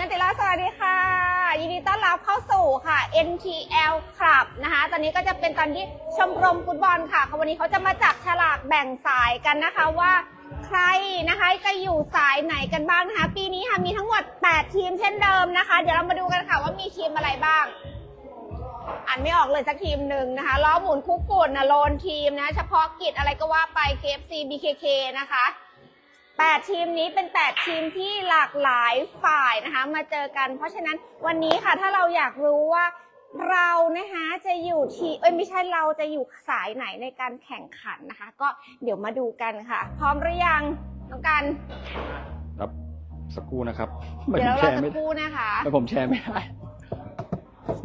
นันติลาสวัสดีค่ะ ยินดีต้อนรับเข้าสู่ค่ะ NTL Club นะคะ ตอนนี้ก็จะเป็นตอนที่ชมรมฟุตบอลค่ะวันนี้เขาจะมาจับฉลากแบ่งสายกันนะคะว่าใครนะคะจะอยู่สายไหนกันบ้างนะคะ ปีนี้ค่ะมีทั้งหมด 8 ทีมเช่นเดิมนะคะ เดี๋ยวเรามาดูกันค่ะว่ามีทีมอะไรบ้าง อ่านไม่ออกเลยสักทีมหนึ่งนะคะล้อหมุนคุกฝุ่นนะโลนทีมนะ เฉพาะกิจอะไรก็ว่าไป KFC BKK นะคะ แปดทีมนี้เป็นแปดทีมที่หลากหลายฝ่ายนะคะ มาเจอกัน เพราะฉะนั้นวันนี้ค่ะถ้าเราอยากรู้ว่าเรานะคะจะอยู่ที่เอ้ยไม่ใช่เราจะอยู่สายไหนในการแข่งขันนะคะ ก็เดี๋ยวมาดูกันค่ะ พร้อมหรือยังน้องกันครับสักครู่นะครับไม่เดี๋ยวผมแชเราร์จะไม่พูดนะคะ ไม่ผมแชร์ไม่ได้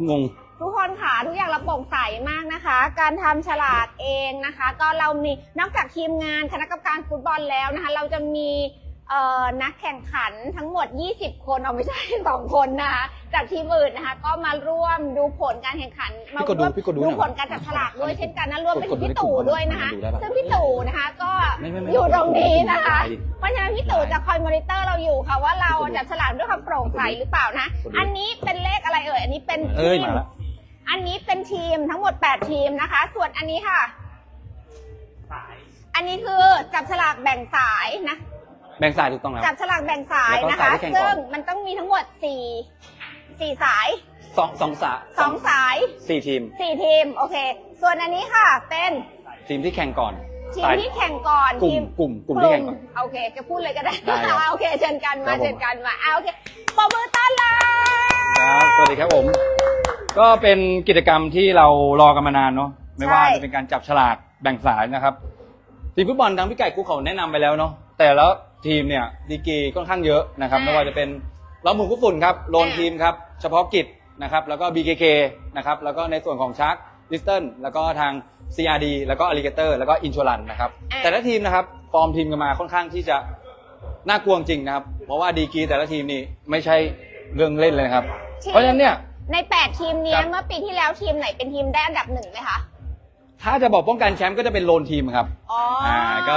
งง ทุกคนค่ะทุกอย่างเราโปร่งใสมากนะคะ การทำฉลากเองนะคะ ก็เรามีนอกจากทีมงานคณะกรรมการฟุตบอลแล้วนะคะ เราจะมีเอ่อนักแข่งขันทั้งหมด 20 คนเอาไม่ใช่ 2 คนนะคะจากทีมอื่นนะคะ ก็มาร่วมดูผลการแข่งขันมาพี่กดดูร่วมพี่กดดูดูหน่อยผลการจับฉลากด้วยเช่นกันนะรวมไปถึงกดดูพี่ในกลุ่ตู่มด้วยนะคะดูได้ปะซึ่งพี่ตู่นะคะก็ไม่ไม่ไม่อยู่ตรงนี้นะคะไม่เพราะฉะนั้นพี่ตู่จะคอยมอนิเตอร์เราอยู่ค่ะว่าเราจับฉลากด้วยความโปร่งใสหรือเปล่านะกดดูอันนี้เป็นเลขอะไรเอ่ยอันนี้เป็นเอ้ยทีมมาแล้ว อันนี้เป็นทีมทั้งหมด 8 ทีมนะคะ ส่วนอันนี้ค่ะอันนี้คือจับฉลากแบ่งสายนะ แบ่งสายถูกต้องแล้ว จับฉลากแบ่งสายแล้วก็นะคะสายที่แข่งก่อน ซึ่งมันต้องมีทั้งหมด 4 4 สายสองสองสา2สายสี่ทีม4ทีม โอเค ส่วนอันนี้ค่ะ เป็นทีมที่แข่งก่อนทีมสายที่แข่งก่อนกลุ่มทีมกลุ่มกลุ่มที่แข่งก่อน โอเค จะพูดเลยก็ได้ได้ครับโอเค เชิญกันครัมาบผม เชิญกันมาอ่าโอเคปรบมือต้อนรับ ครับสวัสดีครับผม ก็เป็นกิจกรรมที่เรารอกันมานานเนาะไม่ว่าจะเป็นการจับฉลากแบ่งสายนะครับทีมฟุตบอลทางพี่ไก่กูเขาแนะนำไปแล้วเนาะแต่แล้วทีมเนี่ยดีกรีค่อนข้างเยอะนะครับไม่ว่าจะเป็นล้อมหมุนกุฝุ่นครับโลนทีมครับเฉพาะกิจนะครับแล้วก็ BKK นะครับแล้วก็ในส่วนของชาร์กดิสเทิลแล้วก็ทาง CRD แล้วก็ Alligator แล้วก็อินช r รันนะครับ แต่ละทีมนะครับฟอร์มทีมกันมาค่อนข้างที่จะน่ากลัวจริงนะครับ เพราะว่าดีกรีแต่ละทีมนี่ไม่ใช่เรื่องเล่นเลยนะครับ ทีมเพราะฉะนั้นเนี่ย ใน8ทีมเนี้คยรับ เมื่อปีที่แล้วทีมไหนเป็นทีมได้อันดับหนึ่งไหมคะถ้าจะบอกป้องกันแชมป์ก็จะเป็นโลนทีมครับ อ๋อออ่าก็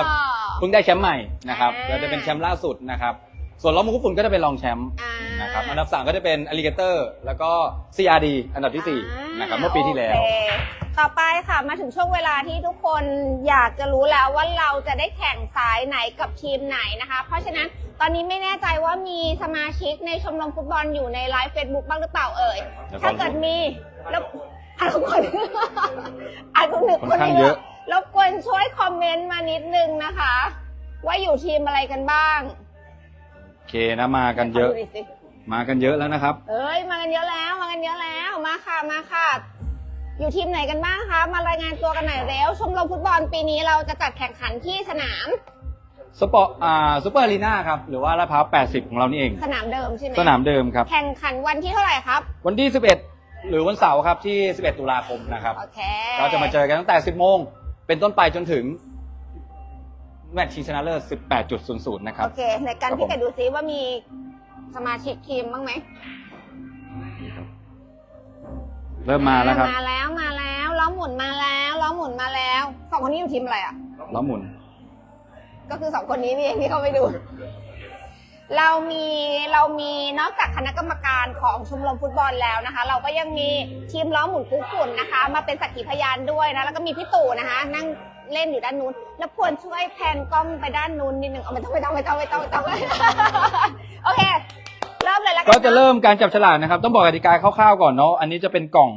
เพิ่งได้แชมป์ใหม่นะครับอ่า แล้วจะเป็นแชมป์ล่าสุดนะครับ ส่วนล้อมมุกฝุ่นก็จะเป็นรองแชมป์อ่า นะครับอันดับสามก็จะเป็นอ l ลิเกเตอร์แล้วก็ CRD อันดับที่สี่อ่านะครับเมื่อปีที่แล้ว โอเคต่อไปค่ะมาถึงช่วงเวลาที่ทุกคนอยากจะรู้แล้วว่าเราจะได้แข่งสายไหนกับทีมไหนนะคะ เพราะฉะนั้นตอนนี้ไม่แน่ใจว่ามีสมาชิกในชมรมฟุตบอลอยู่ในไลฟ์เฟซบุ๊กบ้างหรือเปล่าเอ่ยเดี๋ยวก่อนถ้าเกิดมีแล้วอะรบกวนอะคุณหนึ่งค่อนข้างเยอะ รบกวนช่วยคอมเมนต์มานิดนึงนะคะ ว่าอยู่ทีมอะไรกันบ้างโอ เคนะมากันเยอะขดูหสิมากันเยอะแล้วนะครับ เอ้ยมากันเยอะแล้วมากันเยอะแล้วมาค่ะมาค่ะ อยู่ทีมไหนกันบ้างคะมารายงานตัวกันหน่อยเร็วชมรมฟุตบอลปีนี้เราจะจัดแข่งขันที่สนามสปอร์ตอ่าซูเปอร์อารีนาครับ หรือว่าลาดพร้าว80 ของเรานี่เอง สนามเดิมใช่ไหมสนามเดิมครับ แข่งขันวันที่เท่าไหร่ครับ วันที่ 11 หรือวันเสาร์ครับที่ 11 ตุลาคมนะครับ โอเค เราจะมาเจอกันตั้งแต่ 10 โมง เป็นต้นไปจนถึง แมตช์ชิงชนะเลิศ 18.00 นะครับ โอเค ในการครับพี่ผมแกดูซิว่ามีสมาชิกทีมบ้างไหมเริ่มมาแล้วครับ มาแล้วมาแล้วล้อหมุนมาแล้วล้อหมุนมาแล้วสองคนนี้อยู่ทีมอะไรอะล้อหมุน ก็คือสองคนนี้นี่เองที่เขาไปดู เรามีเรามีนอกจากคณะกรรมการของชมรมฟุตบอลแล้วนะคะ เราก็ยังมีทีมล้อหมุนคุกฝุ่นนะคะ มาเป็นสักขีพยานด้วยนะแล้วก็มีพี่ตู่นะคะ นั่ง เล่นอยู่ด้านนู้นแล้วควรช่วยแพนกล้องไปด้านนู้นนิดนึงเอาไม่ต้องไม่ต้องไม่ต้องไม่ต้องไม่ต้อง โอเค เริ่มเลยแล้วกันก็จะเริ่มการจับฉลากนะครับ ต้องบอกกติกาคร่าวๆก่อนเนาะอันนี้จะเป็นกล่อง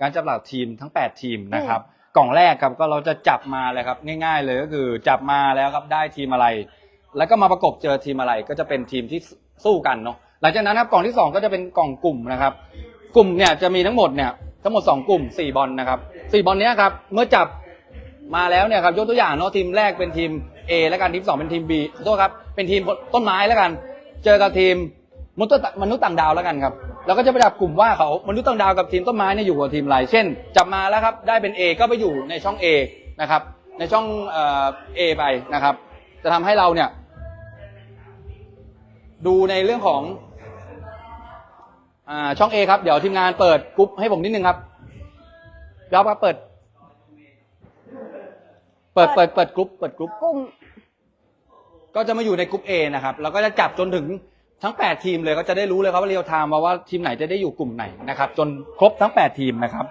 การจับฉลากทีมทั้ง 8 ทีมนะครับ กล่องแรกครับก็เราจะจับมาเลยครับ ง่าย ๆ เลยก็คือจับมาแล้วครับได้ทีมอะไร แล้วก็มาประกบเจอทีมอะไรก็จะเป็นทีมที่สู้กันเนาะหลังจากนั้นครับกล่องที่ 2 ก็จะเป็นกล่องกลุ่มนะครับ กลุ่มเนี่ยจะมีทั้งหมดเนี่ยทั้งหมด 2 กลุ่ม 4 บอลนะครับ4บอลเนี้ยครับเมื่อจับ มาแล้วเนี่ยครับยกตัวอย่างเนาะทีมแรกเป็นทีม A แล้วกันทีมสองเป็นทีม B ขอโทษครับเป็นทีมต้นไม้แล้วกัน เจอกับทีมมนุษย์มนุษย์ต่างดาวแล้วกันครับเราก็จะไปจับกลุ่มว่าเขามนุษย์ต่างดาวกับทีมต้นไม้เนี่ยอยู่กับทีมอะไรเช่น จับมาแล้วครับได้เป็น A ก็ไปอยู่ในช่อง A นะครับในช่องเอไปนะครับ จะทำให้เราเนี่ย ดูในเรื่องของอช่อง A ครับ เดี๋ยวทีมงานเปิดกรุ๊ปให้ผมนิดนึงครับยอบครับเปิด เปิดเปิดเปิดกรุ๊ปเปิดกรุ๊ปกลุ่มก็จะมาอยู่ในกรุ๊ป A นะครับแล้วก็จะจับจนถึงทั้ง 8 ทีมเลยก็จะได้รู้เลยครับว่าเรียลไทม์ว่าทีมไหนจะได้อยู่กลุ่มไหนนะครับ จนครบทั้ง 8 ทีมนะครับ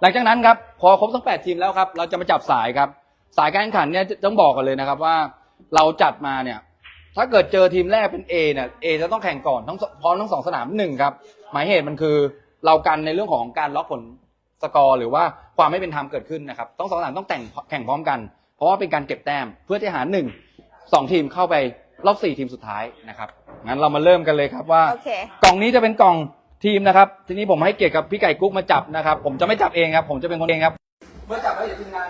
หลังจากนั้นครับพอครบทั้ง 8 ทีมแล้วครับ เราจะมาจับสายครับ สายการแข่งขันเนี่ยต้องบอกกันเลยนะครับว่าเราจัดมาเนี่ย ถ้าเกิดเจอทีมแรกเป็น A เนี่ย A จะต้องแข่งก่อนทั้งสพร้อมทั้งสองสนามหนึ่งครับหมายเหตุมันคือเรากันในเรื่องของการล็อกผลสกอร์หรือว่าความไม่เป็นธรรมเกิดขึ้นนะครับต้องสองสนามต้องแต่งแข่งพร้อมกัน เพราะว่าเป็นการเก็บแต้มเพื่อที่หาหนึ่งสองทีมเข้าไปรอบสี่ทีมสุดท้ายนะครับงั้นเรามาเริ่มกันเลยครับว่า โอเค กล่องนี้จะเป็นกล่องทีมนะครับ ทีนี้ผมให้เกียรติกับพี่ไก่กุ๊กมาจับนะครับ ผมจะไม่จับเองครับ ผมจะเป็นคนเองครับ เมื่อจับแล้วเดี๋ยวทีมงาน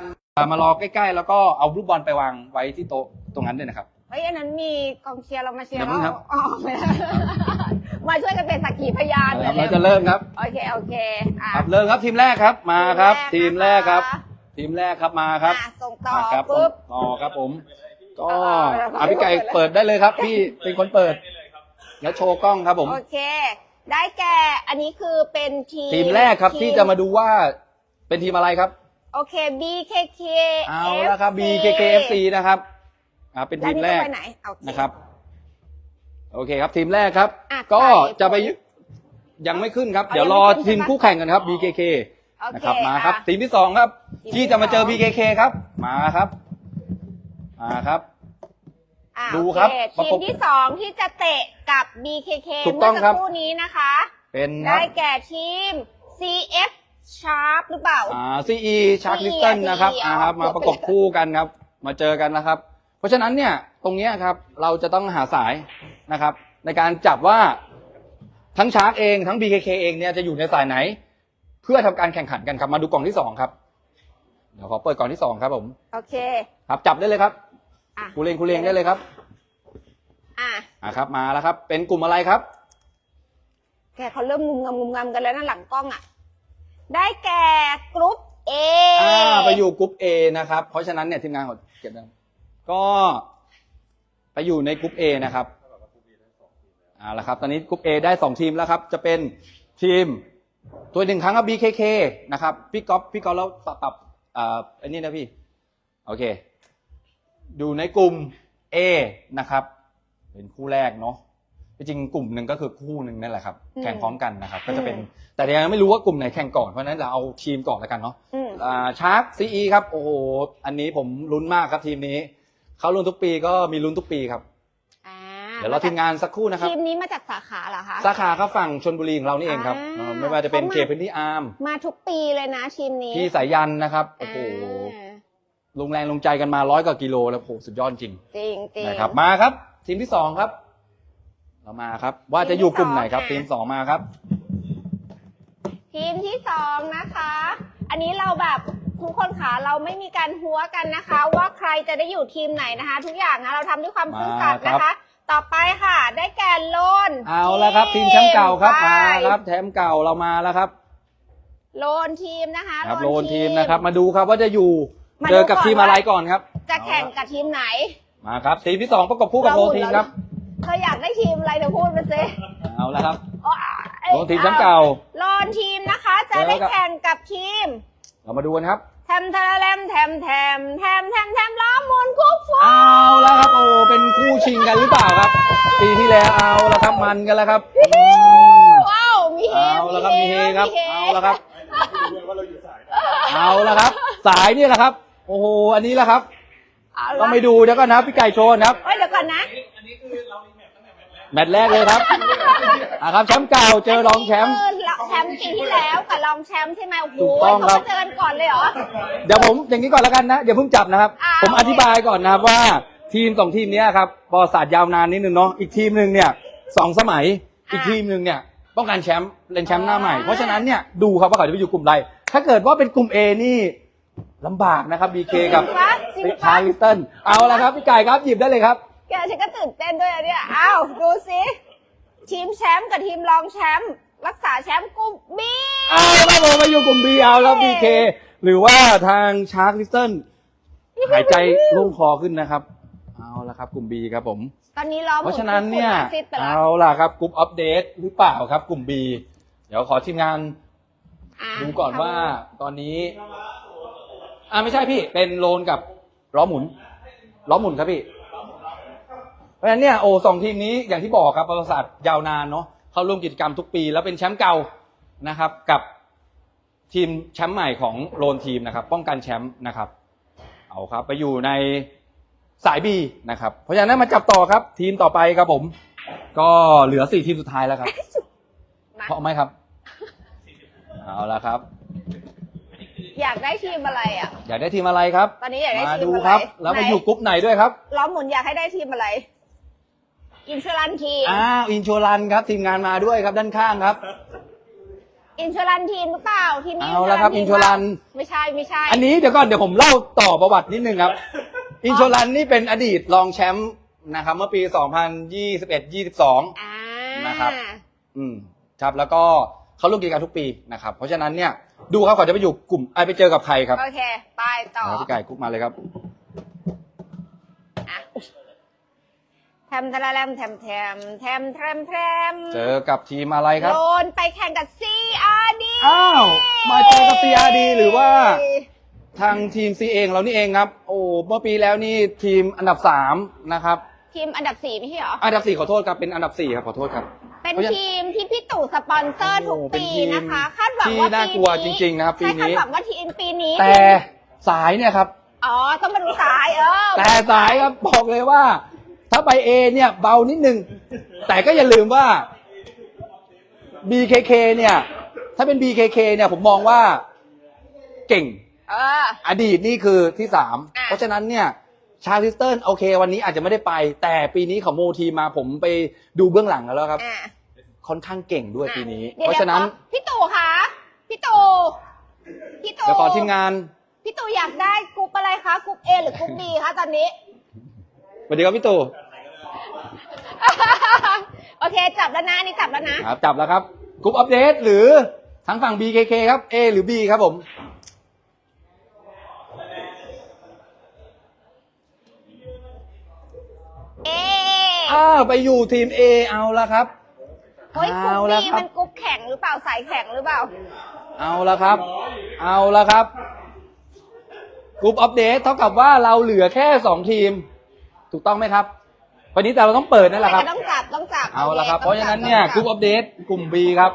มารอใกล้ๆ แล้วก็เอาลูกบอลไปวางไว้ที่โต๊ะตรงนั้นด้วยนะครับ เฮ้ยอันนั้นมีกองเชียร์เรามาเชียร์เดี๋ยวพึ่งครับอ๋อไม่ได้มาช่วยกันเป็นสักขีพยานครับหน่เราอยจะเริ่มครับ โอเค โอเคอะครับเริ่มครับทีมแรกครับมาครับ ทีทีมมแรแรกกครับ นะคะ ทีมแรกครับมาครับอะส่งต่อมาครับปุ๊บ ต่อครับผม ก็เอาเอาอะพี่ไก่เปิดได้เลยครับ พี่เป็นคนเปิดแล้วโชว์กล้องครับผม โอเค ได้แก่อันนี้คือเป็นทีมทีมแรกครับทีที่จะมาดูว่าเป็นทีมอะไรครับ โอเค BKK เอาละครับ BKKFC นะครับอ่าเป็นทีมแรกล้วนี่ต้องไปไหนโอเนะครับ โอเคครับทีมแรกครับ อะก็ใส่จะไปผลยังไม่ขึ้นครับ เอาเดี๋ยวยังรไม่อขึ้นทีมใช่ไหมคู่แข่งกันครับ BKK โอเคนะครับมาครับ อะ ทีมที่สองครับ ทีมที่จะมาเจอที่สอง BKK ครับ มาครับ มาครับ อะดูครับโอเประทีกมบที่สองที่จะเตะกับ BKK ถูกต้องเมื่อครัสับกครู่นี้นะคะ เป็นคได้รับแก่ทีม CF Sharp หรือเปล่า อ่า CE Shark CE Liston นะครับ CE อ่าครับอ๋อมาประกบคู่กันครับ มาเจอกันนะครับ เพราะฉะนั้นเนี่ยตรงเนี้ยครับเราจะต้องหาสายนะครับ ในการจับว่าทั้งชาร์กเองทั้ง BKK เองเนี่ยจะอยู่ในสายไหน เพื่อทำการแข่งขันกันครับมาดูกล่องที่สองครับ เดี๋ยวขอเปิดกล่องที่สองครับผม โอเค ครับจับได้เลยครับอะคูเลงคูเลงได้เลยครับอะอ่าครับ มาแล้วครับ เป็นกลุ่มอะไรครับ แกเขาเริ่มงุมงำงุมงำกันแล้วนะหลังกล้องอะ ได้แก่กรุ๊ป A อ่าไปอยู่กลุ่ม A นะครับ เพราะฉะนั้นเนี่ยทีมงานขอเก็บได้ก็ไปอยู่ในกลุ่ม A นะครับเอ่าละครับ ตอนนี้กลุ่ม A ได้สองทีมแล้วครับ จะเป็นทีม ตัวหนึ่งครั้งครับ BKK นะครับ พี่ก๊อฟพี่ก๊อฟแล้วปรับปรับ อ่าอันนี้นะพี่ โอเค อยู่ในกลุ่ม A นะครับ เป็นคู่แรกเนาะจริงๆกลุ่มหนึ่งก็คือคู่หนึ่งนั่นแหละครับอืมแข่งพร้อมกันนะครับ ก็จะเป็นอืมแต่ยังไม่รู้ว่ากลุ่มไหนแข่งก่อน เพราะฉะนั้นเราเอาทีมก่อนแล้วกันเนาะอืมอ่าชาร์ปซีอีครับ โอ้โห อันนี้ผมลุ้นมากครับทีมนี้ เขาลุ้นทุกปีก็มีลุ้นทุกปีครับอ่า เดี๋ยวเราทีมงานสักครู่นะครับทีมนี้มาจากสาขาเหรอคะสาขาครับฝั่งชนบุรีของเรานี่เองครับอ่าเออไม่ว่าจะเป็นเขามาเขตพื้นที่อาร์มมาทุกปีเลยนะทีมนี้ที่สายยันนะครับโอ้โหอ่าลงแรงลงใจกันมาร้อยกว่ากิโลแล้วโอ้โหสุดยอดจริง จริงจริงนะครับมาครับ ทีมที่สองครับ เรามาครับ ว่าจะอยู่กลุ่มไหนครับ ทีทีมมที่สสอองงมาครับ ทีมที่สองนะคะ อันนี้เราแบบทุกคนค่ะเราไม่มีการหัวกันนะคะ ว่าใครจะได้อยู่ทีมไหนนะคะ ทุกอย่างนะเราทำด้วยความซื่อสัตย์นะคะ ต่อไปค่ะ ได้แก่โลนเอาแล้วครับ ทีมแชมป์เก่าครับไปมาครับแชมป์เก่าเรามาแล้วครับ โลนทีมนะคะครับโลนทีมนะครับ มาดูครับว่าจะอยู่มาดูเจอกับก่อนทีมว่าอะไรก่อนครับ จะแข่งกับทีมไหน มาครับ ทีมที่สองประกบคู่กับโลนทีมครับเธออยากได้ทีมอะไรเดี๋ยวพูดมาสิเอาแล้วครับอ๋อโลนทีมแชมป์เก่าโลนทีมนะคะ จะเจอได้กับแข่งกับทีม เรามาดูกันครับแทมแทมแทมแทมแทมแทมแทมแทมล้อมมนต์คุกฟูเอาแล้วครับโอ้เป็นคู่ชิงกันหรือเปล่าครับปีที่แล้วเอาแล้วครับมันกันแล้วครับอืมว้าวมีเฮเอาแล้วครับมีเฮครับมีเอาแล้วครับเอาแล้วครับ สายนี่แหละครับ โอ้โหอันนี้แหละครับเอาต้อละงไปดูเดี๋ยวก่อนนะครับพี่ไก่โชว์นะครับเฮ้ยเดี๋ยวก่อนนะ แมตช์แรกเลยครับอะครับแชมป์เก่าเจอรองแชมป์คือแชมป์ปีที่แล้วกับรองแชมป์ใช่ไหมโอ้โหถูกต้องเขาครับมาเจอกันก่อนเลยเหรอ เดี๋ยวผมอย่างนี้ก่อนแล้วกันนะอย่าเพิ่งจับนะครับ อ่า ผมอธิบายก่อนนะครับว่าทีมสองทีมเนี้ยครับประวัติศาสตร์ยาวนานนิดนึงเนาะอีกทีมหนึ่งเนี่ยสองสมัยอีกทีมหนึ่งเนี่ยต้องการแชมป์เล่นแชมป์หน้าใหม่เพราะฉะนั้นเนี่ยดูครับว่าเขาจะไปอยู่กลุ่มใดถ้าเกิดว่าเป็นกลุ่ม A นี่ลำบากนะครับ BK กับจริงปะจริงปะ ทาริสตันเอาละครับพี่ไก่ครับหยิบได้เลยครับ แกฉันก็ตื่นเต้นด้วยอะเนี่ยอ้าวดูสิทีมแชมป์กับทีมรองแชมป์รักษาแชมป์กลุ่มบีเอาละครับผมมาอยู่กลุ่ม B เอาแล้ว BK หรือว่าทางชาร์คลิสตันหายใจโล่งคอขึ้นนะครับ เอาละครับกลุ่ม B ครับผม ตอนนี้ล้อมเพราะฉะนั้นเนี่ยซิดไปแล้วเอาล่ะครับกลุ่มอัปเดตหรือเปล่าครับกลุ่ม B เดี๋ยวขอทีมงานะดูก่อนว่าตอนนี้ อ่าไม่ใช่พี่เป็นโลนกับล้อหมุนล้อหมุนครับพี่ เพราะฉะนั้นเนี่ยโอ้สองทีมนี้อย่างที่บอกครับประวัติศาสตร์ยาวนานเนาะเข้าร่วมกิจกรรมทุกปี แล้วเป็นแชมป์เก่านะครับกับทีมแชมป์ใหม่ของโลนทีมนะครับ ป้องกันแชมป์นะครับ เอาครับ ไปอยู่ในสายบีนะครับ เพราะฉะนั้นมาจับต่อครับ ทีมต่อไปครับผม ก็เหลือสี่ทีมสุดท้ายแล้วครับมาเพราะไหมครับ เอาละครับ อยากได้ทีมอะไรอะ อยากได้ทีมอะไรครับ ตอนนี้อยากได้มาทีมดูอะไรครับ แล้วไหนมาอยู่กรุ๊ปไหนด้วยครับ ล้อมหมุนอยากให้ได้ทีมอะไร อินชลันทีม อ้าวอินชัวรันครับทีมงานมาด้วยครับด้านข้างครับ อินชลันทีมหรือเปล่าทีมนี้เอาละครับทีมอินชัวรัน ไม่ใช่ไม่ใช่ อันนี้เดี๋ยวก่อนเดี๋ยวผมเล่าต่อประวัตินิดนึงครับ อินชัวรันนี่เป็นอดีตรองแชมป์นะครับ เมื่อปี 2021-22 อ่านะครับ อืมครับแล้วก็เขาร่วมกิจกรรมทุกปีนะครับ เพราะฉะนั้นเนี่ยดูครับก่อนจะไปอยู่กลุ่มไอยไปเจอกับใครครับโอเค ไปต่อครับพี่ไก่กุ๊กมาเลยครับ แทมทะละแลมแทมแทมแทมแทมเจอกับทีมอะไรครับ โดนไปแข่งกับซีอาร์ดีอ้าว มาเจอกับ CRD หรือว่า ทางทีมซีเองเรานี่เองครับ โอ้เมื่อปีแล้วนี่ทีมอันดับสามนะครับ ทีมอันดับสี่พี่เหรอ อันดับสี่ขอโทษครับเป็นอันดับสี่ครับขอโทษครับ เป็นทีมที่พี่ตู่สปอนเซอร์ทุกปีนะคะ คาดหวังว่าที่น่ากลัวจปีริงๆนะครับปีนี้ คาดหวังว่าทีมปีนี้แต่สายเนี่ยครับ อ๋อ ต้องมาดูสายเออ แต่สายครับบอกเลยว่าาไปเอเนี่ยเบานิดนึง แต่ก็อย่าลืมว่า BKK เนี่ย ถ้าเป็น BKK เนี่ยผมมองว่าเก่ง เออ อดีตนี่คือที่สามอะ เพราะฉะนั้นเนี่ยชาลิสเติร์นโอเค วันนี้อาจจะไม่ได้ไป แต่ปีนี้เขาโมทีมมาผมไปดูเบื้องหลังแล้วครับ อะค่อนข้างเก่งด้วยปีนี้ ดี๋ยวเพราะฉะนั้นดี๋ยวขอพี่ตู่คะพี่ตู่พี่ตู่เดี๋ยวก่อนทีมงานพี่ตู่อยากได้กรุ๊ปอะไรคะกรุ๊ป A หรือกรุ๊ป B คะตอนนี้ สวัสดีครับพี่ตู่ โอเค จับแล้วนะอันนี่จับแล้วนะ ครับจับแล้วครับกรุ๊ปอัปเดตหรือทั้งฝั่ง BKK ครับ A หรือ B ครับผม เออ้าวไปอยู่ทีม A เอาละครับ เฮ้ยกรุ๊เอาปละ B ครัมันกรุ๊ปแข็งหรือเปล่าสายแข็งหรือเปล่า เอาละครับ เอาละครับกรุ๊ปอัปเดตเท่ากับว่าเราเหลือแค่สองทีม ถูกต้องไหมครับ วันนี้แต่เราต้องเปิดนั่นแหละครับ ต้องจับต้องจับเอาละครับโเพราะฉะนั้นเนี่ยกรุ๊ปอัปเดตกลุ่ม B ครับ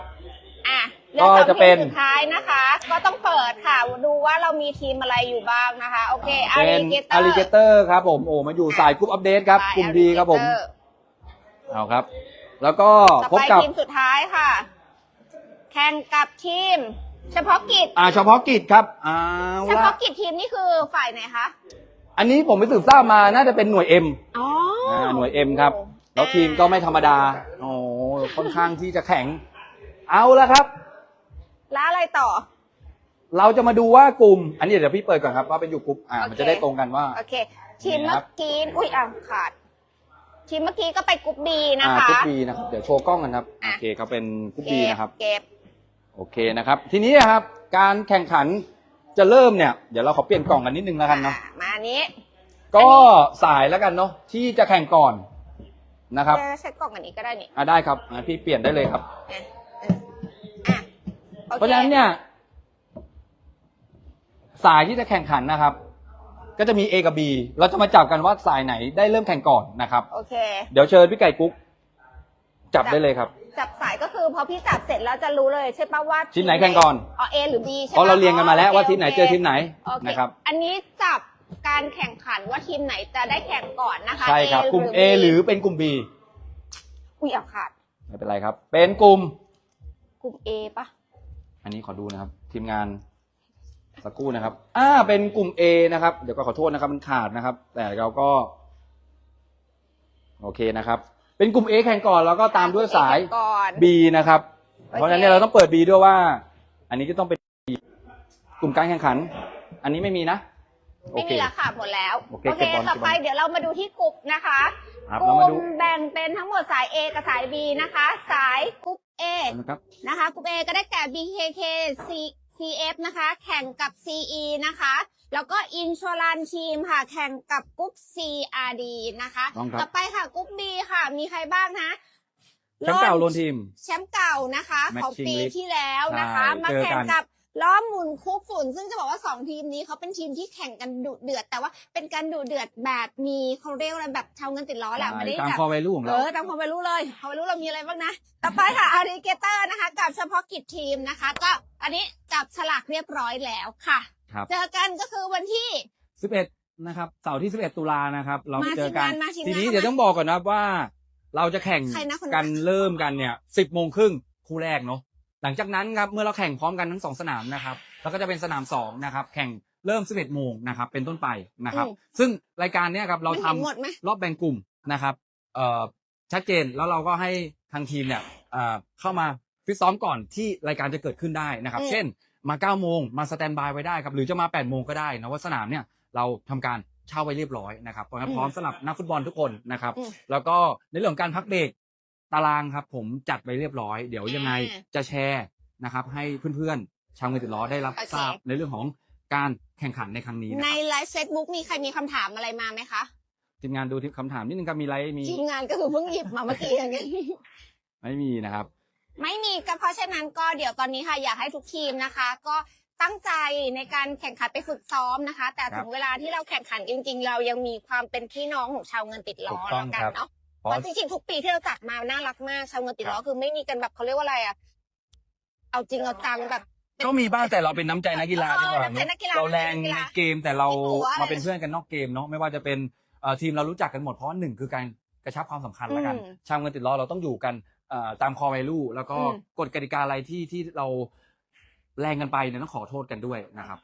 อะเหลือก็สองจะเป็ทีนมสุดท้ายนะคะ ก็ต้องเปิดค่ะ ดูว่าเรามีทีมอะไรอยู่บ้างนะคะ โอเคอาเป็นริเกเตออาร์ริเกเตอร์ครับผม โอ้มาอยู่สายกรุ๊ปอัปเดตครับ กลุ่ม D ครับผม เอาครับ แล้วก็ต่อพบไปกับทีมสุดท้ายค่ะ แข่งกับทีม เฉพาะกิจ อ่า เฉพาะกิจครับเอาเฉละพาะกิจทีมนี่คือฝ่ายไหนคะ อันนี้ผมไปสืบทราบมาน่าจะเป็นหน่วย M อ๋ออ่าอ่าหน่วย M ครับ แล้วทีมก็ไม่ธรรมดา โอ้ค่อนข้างที่จะแข็ง เอาละครับ แล้วอะไรต่อ เราจะมาดูว่ากลุ่ม อันนี้เดี๋ยวพี่เปิดก่อนครับว่าเป็นอยู่กลุ่มอ่าโอเคมันจะได้ตรงกันว่า โอเค ทีมนี่เมื่ครัอบ กี้อุ้ยอะขาด ทีมเมื่อกี้ก็ไปกรุ๊ปบีนะอ่าคะกลุ่ม B นะครับ เดี๋ยวโชว์กล้องกันครับอะโอเคครับเป็นกลุ่ม B เก็บนะครับ เก็บ โอเคนะครับ ทีนี้นะครับ การแข่งขัน จะเริ่มเนี่ยเดี๋ยวเราขอเปลี่ยนกล่องกันนิดนึงแล้วกันเนาะอะมาอันนี้ก็สายแล้วกันเนาะที่จะแข่งก่อนนะครับเดี๋ยวใช้กล่องอันนี้ก็ได้นี่อ่าได้ครับอ่าพี่เปลี่ยนได้เลยครับ อะอะโอคเพราะฉะนั้นเนี่ย สายที่จะแข่งขันนะครับ ก็จะมี A กับ B เราจะมาจับกันว่าสายไหนได้เริ่มแข่งก่อนนะครับ โอเค เดี๋ยวเชิญพี่ไก่กุ๊กจับได้เลยครับ จับสายก็คือพอพี่จับเสร็จแล้วจะรู้เลยใช่ปะว่าทีมไหนแข่งก่อน อ๋อ A หรือ B ใช่เพราะปะเราเรียงกันมาแล้วโคว่าทีมไหนโคเจอทีมไหนโอเนะครับ อันนี้จับการแข่งขันว่าทีมไหนจะได้แข่งก่อนนะคะใช่ครับ กลุ่ม A หรือเป็นกลุ่ม B อุ้ยเอาขาดไม่เป็นไรครับ เป็นกลุ่ม กลุ่ม A ปะอันนี้ขอดูนะครับ ทีมงานสักครู่นะครับ อ่า เป็นกลุ่ม A นะครับ เดี๋ยวก็ขอโทษนะครับ มันขาดนะครับ แต่เราก็ โอเคนะครับ เป็นกลุ่ม A แข่งก่อนแล้วก็ตามด้วยสายกลุ่ม A แข่งก่อน B นะครับโอเคเพราะฉะนั้นเนี่ยเราต้องเปิด B ด้วยว่า อันนี้ก็ต้องเป็น B กลุ่มการแข่งขัน อันนี้ไม่มีนะโอไม่เค มีราคาหมดแล้ว โอเคโอเค เก็บบอลต่อไปเก็บบอลเดี๋ยวเรามาดูที่กลุ่มนะคะครับกเราลุ่มาดูมแบ่งเป็นทั้งหมดสาย A กับสาย B นะคะ สายกลุ่ม A นะครับ นะคะกลุ่ม A ก็ได้แก่ BKK C CF นะคะ แข่งกับ CE นะคะ แล้วก็อินช r ลันทีมค่ะ แข่งกับกรุ๊ป CRD นะคะ ต้องครับ ต่อไปค่ะกรุ๊ป B ค่ะ มีใครบ้างนะแชมป์เก่าโลนทีม แชมป์เก่านะคะของ Matching ปี List ที่แล้วนะคะ ใช่มาเจอแข่กังนกับล้อมหมุนคุกฝุ่น ซึ่งจะบอกว่าสองทีมนี้เขาเป็นทีมที่แข่งกันดุเดือด แต่ว่าเป็นการดุเดือดแบบมีเขาเรียกอะไรแบบชาวเงินติดล้อแหละไม่ได้ตามแบบ คอไวลูของเอเรา อตามความไม่รู้เลยความไม่รู้เรามีอะไรบ้างนะ ต่อไปค่ะอาริเกเตอร์นะคะ กับเฉพาะกิจทีมนะคะ ก็อันนี้จับฉลากเรียบร้อยแล้วค่ะ ครับ เจอกันก็คือวันที่11นะครับเสาร์ที่11ตุลานะครับ เรามาเจอกันทีมงานมาทีมงานทีนี้เข้ามาเดี๋ยวต้องบอกก่อนนะว่า เราจะแข่งใครนะคนนั้น กันเริ่มกันเนี่ย10โมงครึ่งคู่แรกเนาะหลังจากนั้นครับเมื่อเราแข่งพร้อมกันทั้งสองสนามนะครับแล้วก็จะเป็นสนามสองนะครับ แข่งเริ่ม11โมงนะครับเป็นต้นไปนะครับอืมซึ่งรายการเนี้ยครับเรามันทำเห็นหมดไหม รอบแบ่งกลุ่มนะครับเอ่อชัดเจนแล้วเราก็ให้ทางทีมเนี่ยเอ่อเข้ามาฟิตซ้อมก่อนที่รายการจะเกิดขึ้นได้นะครับ อืมเช่น มา9โมงมาสแตนบายไว้ได้ครับหรือจะมา8โมงก็ได้นะว่าสนามเนี่ยเราทำการเช่าไว้เรียบร้อยนะครับเพราะฉะนั้นพร้อมสำหรับนักฟุตบอลทุกคนนะครับอืมแล้วก็ในเรื่องของการพักเบรกตารางครับ ผมจัดไว้เรียบร้อย เดี๋ยวยังไงอ่าจะแชร์นะครับ ให้เพื่อนๆชาวเงินติดล้อได้รับโอเคทราบในเรื่องของการแข่งขันในครั้งนี้นะในครับไลฟ์เฟซบุ๊กมีใครมีคำถามอะไรมาไหมคะทีมงานดูที่คำถามนิดนึงครับมีอะไรมีทีมงานก็คือเพิ่งหยิบมาเมื่อกี้อย่างนี้ไม่มีนะครับ ไม่มีก็เพราะฉะนั้นก็เดี๋ยวตอนนี้ค่ะอยากให้ทุกทีมนะคะ ก็ตั้งใจในการแข่งขันไปฝึกซ้อมนะคะ แต่ครับถึงเวลาที่เราแข่งขันจริง ๆ เรายังมีความเป็นพี่น้องของชาวเงินติดล้ถูอกต้แล้องวกันครับเนาะเพเพราะราะจริงๆทุกปีที่เราจัดมาน่ารักมากชาวเงินติดล้อครับคือไม่มีกันแบบเขาเรียกว่าอะไรอะเอาจริงเอาจังแบบก็มีบ้างแต่เราเป็นน้ำใจนักกีฬาดีกว่าเออน้ำใจนักกีฬาเราแรงน้ำใจนักกีในฬาเกมแต่เราไม่กลัวอะไรมาเป็นเพื่อนกันนอกเกมเนาะไม่ว่าจะเป็นเอ่อทีมเรารู้จักกันหมดเพราะว่าหนึ่งคือการกระชับความสัมพันธ์แล้วกันอืมชาวเงินติดล้อเราต้องอยู่กันเอ่อ ตามคอ v a ลูแล้วก็อืมกฎกติกาอะไรที่ที่เราแรงกันไปเนี่ยต้องขอโทษกันด้วยนะครับ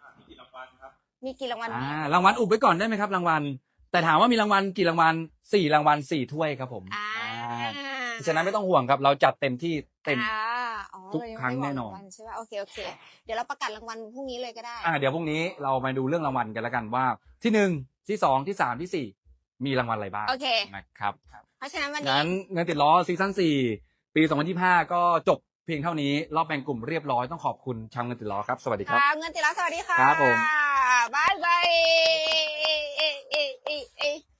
มีกี่รางวัลอ่ารางวัลอุบไว้ก่อนได้ไหมครับ รางวัล แต่ถามว่ามีรางวัลกี่รางวัลสี่รางวัลสี่ถ้วยครับผมอ่าอ่าฉะนั้นไม่ต้องห่วงครับ เราจัดเต็มที่เต็มอ่าอ๋อทุกเายังครั้งไม่แน่นอนบกรางวัลใช่ป่ะโอเคโอเค เดี๋ยวเราประกาศรางวัลพรุ่งนี้เลยก็ได้ อ่าเดี๋ยวพรุ่งนี้เรามาดูเรื่องรางวัลกันแล้วกันว่า ที่หนึ่งที่สองที่สามที่สี่มีรางวัลอะไรบ้างโอเคนะครับเพราะฉะนั้นวันนี้งั้นเงินติดล้อซีซั่นสี่ ปี 2025 ก็จบเพียงเท่านี้รอบแบ่งกลุ่มเรียบร้อยต้องขอบคุณชาวเงินติล้อครับ สวัสดีครับ เงินติล้อสวัสดีค่ะครับผม บ๊ายบาย